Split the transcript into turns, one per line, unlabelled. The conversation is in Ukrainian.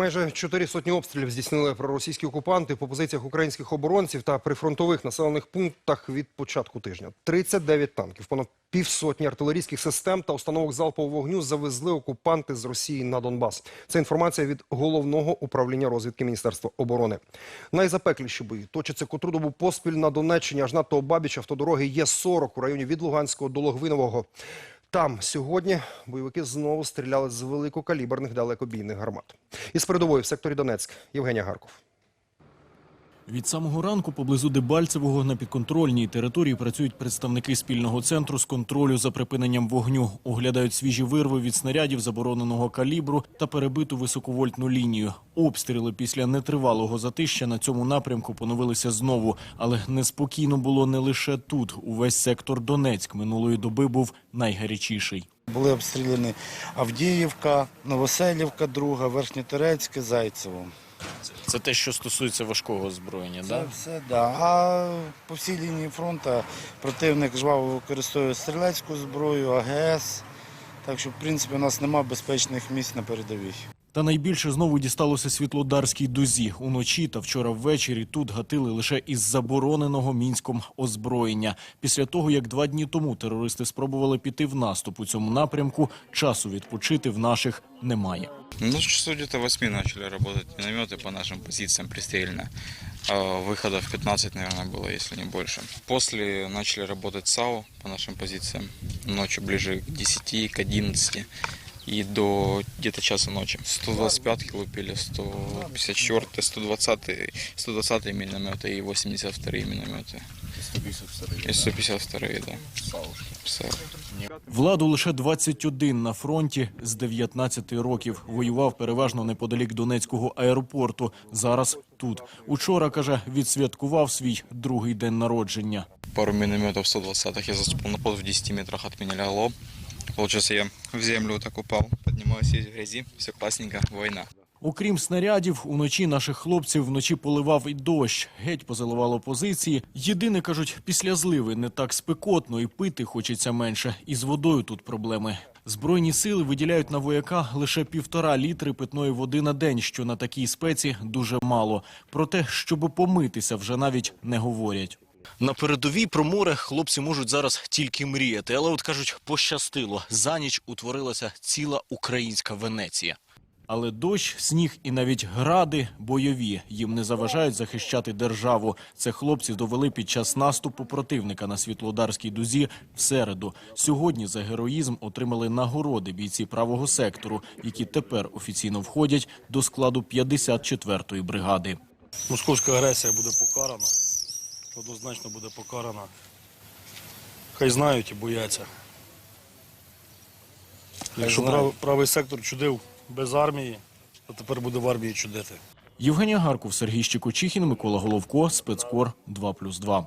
Майже чотири сотні обстрілів здійснили проросійські окупанти по позиціях українських оборонців та прифронтових населених пунктах від початку тижня. 39 танків, понад півсотні артилерійських систем та установок залпового вогню завезли окупанти з Росії на Донбас. Це інформація від головного управління розвідки Міністерства оборони. Найзапекліші бої точаться котру добу поспіль на Донеччині, аж надто обабіч автодороги Є-40 у районі від Луганського до Логвинового. Там сьогодні бойовики знову стріляли з великокаліберних далекобійних гармат. Із передової в секторі Донецьк Євгенія Гарков.
Від самого ранку поблизу Дебальцевого на підконтрольній території працюють представники спільного центру з контролю за припиненням вогню, оглядають свіжі вирви від снарядів забороненого калібру та перебиту високовольтну лінію. Обстріли після нетривалого затища на цьому напрямку поновилися знову, але неспокійно було не лише тут. Увесь сектор Донецьк минулої доби був найгарячіший.
Були обстріляні Авдіївка, Новоселівка, друга, Верхньотерецьке, Зайцево.
Це те, що стосується важкого озброєння.
Це все, да. А по всій лінії фронту противник жваво використовує стрілецьку зброю, АГС. Так що, в принципі, у нас немає безпечних місць на передовій.
Та найбільше знову дісталося Світлодарській дузі. Уночі та вчора ввечері тут гатили лише із забороненого мінськом озброєння. Після того, як два дні тому терористи спробували піти в наступ у цьому напрямку, часу відпочити в наших немає.
Ну, часов где-то 8 начали работать минометы по нашим позициям пристрельно. А Выходов 15, наверное, было, если не больше. После начали работать САУ по нашим позициям. Ночью ближе к 10, к 11 и до где-то часа ночи. 125 лупили, 154, 120, 120 минометы и 82 минометы. И 152, да.
Владу лише 21 на фронті з 19 років. Воював переважно неподалік Донецького аеропорту. Зараз тут. Учора, каже, відсвяткував свій другий день народження.
пару минометов 120-х я заступил на пол в 10 метрах от меня легло. Получается, я в землю так упал, поднимаюсь весь в грязи, все классненько, война.
Окрім снарядів, уночі наших хлопців вночі поливав і дощ. Геть позаливало позиції. Єдине, кажуть, після зливи не так спекотно і пити хочеться менше. І з водою тут проблеми. Збройні сили виділяють на вояка лише півтора літри питної води на день, що на такій спеці дуже мало. Про те, щоб помитися, вже навіть не говорять. На передовій про море хлопці можуть зараз тільки мріяти, але от кажуть, пощастило. За ніч утворилася ціла українська Венеція. Але дощ, сніг і навіть гради бойові їм не заважають захищати державу. Це хлопці довели під час наступу противника на світлодарській дузі в середу. Сьогодні за героїзм отримали нагороди бійці правого сектору, які тепер офіційно входять до складу 54-ї бригади.
Московська агресія буде покарана. Однозначно буде покарана. Хай знають і бояться. Якщо прав- правий сектор чудив без армії, то тепер буде в армії чудити.
Євгенія Гарков, Сергій Щекочихін, Микола Головко, спецкор 2+,2.